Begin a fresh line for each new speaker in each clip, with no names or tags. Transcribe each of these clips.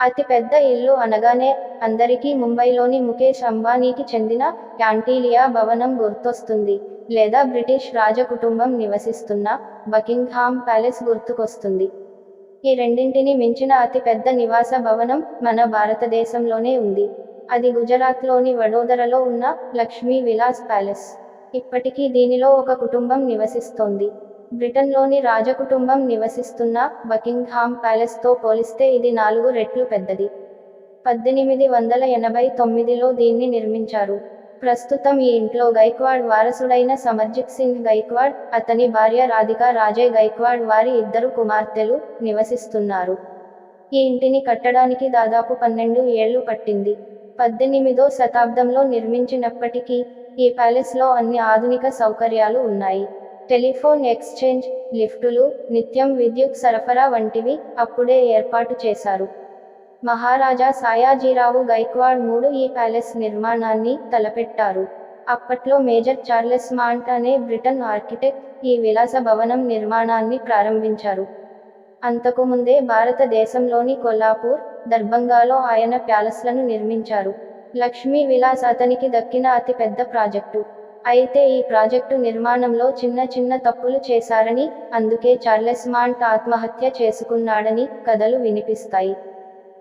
అతి పెద్ద ఇల్లు అనగానే అందరికీ ముంబైలోని ముఖేష్ అంబానీకి చెందిన క్యాంటీలియా భవనం గుర్తొస్తుంది లేదా బ్రిటిష్ రాజకుటుంబం నివసిస్తున్న బకింగ్హామ్ ప్యాలెస్ గుర్తుకొస్తుంది. ఈ రెండింటిని మించిన అతి పెద్ద నివాస భవనం మన భారతదేశంలోనే ఉంది. అది గుజరాత్లోని వడోదరలో ఉన్న లక్ష్మీ విలాస్ ప్యాలెస్. ఇప్పటికీ దీనిలో ఒక కుటుంబం నివసిస్తోంది. బ్రిటన్లోని రాజకుటుంబం నివసిస్తున్న బకింగ్హామ్ ప్యాలెస్తో పోలిస్తే ఇది నాలుగు రెట్లు పెద్దది. పద్దెనిమిది వందల ఎనభై తొమ్మిదిలో దీన్ని నిర్మించారు. ప్రస్తుతం ఈ ఇంట్లో గైక్వాడ్ వారసుడైన సమర్జిత్ సింగ్ గైక్వాడ్ అతని భార్య రాధికా రాజే గైక్వాడ్ వారి ఇద్దరు కుమార్తెలు నివసిస్తున్నారు. ఈ ఇంటిని కట్టడానికి దాదాపు పన్నెండు ఏళ్ళు పట్టింది. పద్దెనిమిదో శతాబ్దంలో నిర్మించినప్పటికీ ఈ ప్యాలెస్లో అన్ని ఆధునిక సౌకర్యాలు ఉన్నాయి. టెలిఫోన్ ఎక్స్చేంజ్ లిఫ్టులు నిత్యం విద్యుత్ సరఫరా వంటివి అప్పుడే ఏర్పాటు చేశారు. మహారాజా సాయాజీరావు గైక్వాడ్ మూడు ఈ ప్యాలెస్ నిర్మాణాన్ని తలపెట్టారు. అప్పట్లో మేజర్ చార్లెస్ మాంట్ అనే బ్రిటన్ ఆర్కిటెక్ట్ ఈ విలాస భవనం నిర్మాణాన్ని ప్రారంభించారు. అంతకుముందే భారతదేశంలోని కొల్లాపూర్ దర్భంగాలో ఆయన ప్యాలెస్లను నిర్మించారు. లక్ష్మీ విలాస్ అతనికి దక్కిన అతిపెద్ద ప్రాజెక్టు. అయితే ఈ ప్రాజెక్టు నిర్మాణంలో చిన్న చిన్న తప్పులు చేశారని అందుకే చార్లెస్ మాంట్ ఆత్మహత్య చేసుకున్నాడని కథలు వినిపిస్తాయి.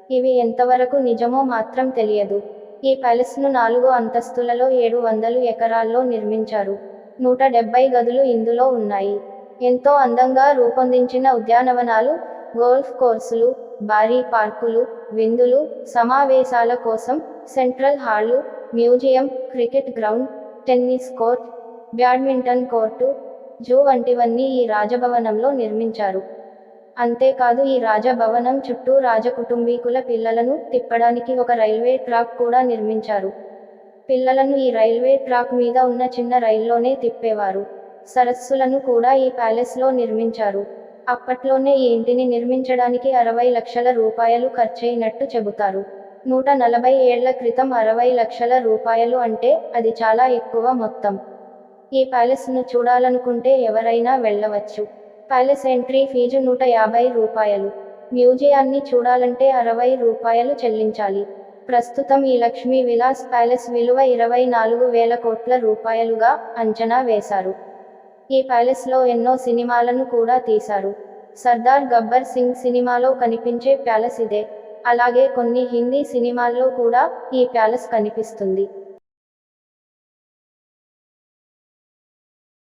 ఇవి ఎంతవరకు నిజమో మాత్రం తెలియదు. ఈ ప్యాలెస్ను నాలుగు అంతస్తులలో ఏడు వందలు ఎకరాల్లో నిర్మించారు. నూట డెబ్బై గదులు ఇందులో ఉన్నాయి. ఎంతో అందంగా రూపొందించిన ఉద్యానవనాలు గోల్ఫ్ కోర్సులు భారీ పార్కులు విందులు సమావేశాల కోసం central హాళ్ళు museum cricket ground tennis court badminton court zoo వంటివన్నీ ఈ రాజభవనంలో నిర్మించారు. అంతేకాదు ఈ రాజభవనం చుట్టూ రాజకుటుంబీకుల పిల్లలను తిప్పడానికి ఒక రైల్వే ట్రాక్ కూడా నిర్మించారు. పిల్లలను ఈ రైల్వే ట్రాక్ మీద ఉన్న చిన్న రైల్లోనే తిప్పేవారు. సరస్సులను కూడా ఈ ప్యాలెస్లో నిర్మించారు. అప్పట్లోనే ఈ ఇంటిని నిర్మించడానికి అరవై లక్షల రూపాయలు ఖర్చయినట్టు చెబుతారు. నూట నలభై ఏళ్ళ క్రితం అరవై లక్షల రూపాయలు అంటే అది చాలా ఎక్కువ మొత్తం. ఈ ప్యాలెస్ను చూడాలనుకుంటే ఎవరైనా వెళ్ళవచ్చు. ప్యాలెస్ ఎంట్రీ ఫీజు నూట యాభై రూపాయలు. మ్యూజియాన్ని చూడాలంటే అరవై రూపాయలు చెల్లించాలి. ప్రస్తుతం ఈ లక్ష్మీ విలాస్ ప్యాలెస్ విలువ ఇరవై నాలుగు వేల కోట్ల రూపాయలుగా అంచనా వేశారు. ఈ ప్యాలెస్లో ఎన్నో సినిమాలను కూడా తీశారు. సర్దార్ గబ్బర్ సింగ్ సినిమాలో కనిపించే ప్యాలెస్ ఇదే. అలాగే కొన్ని హిందీ సినిమాల్లో కూడా ఈ ప్యాలెస్ కనిపిస్తుంది.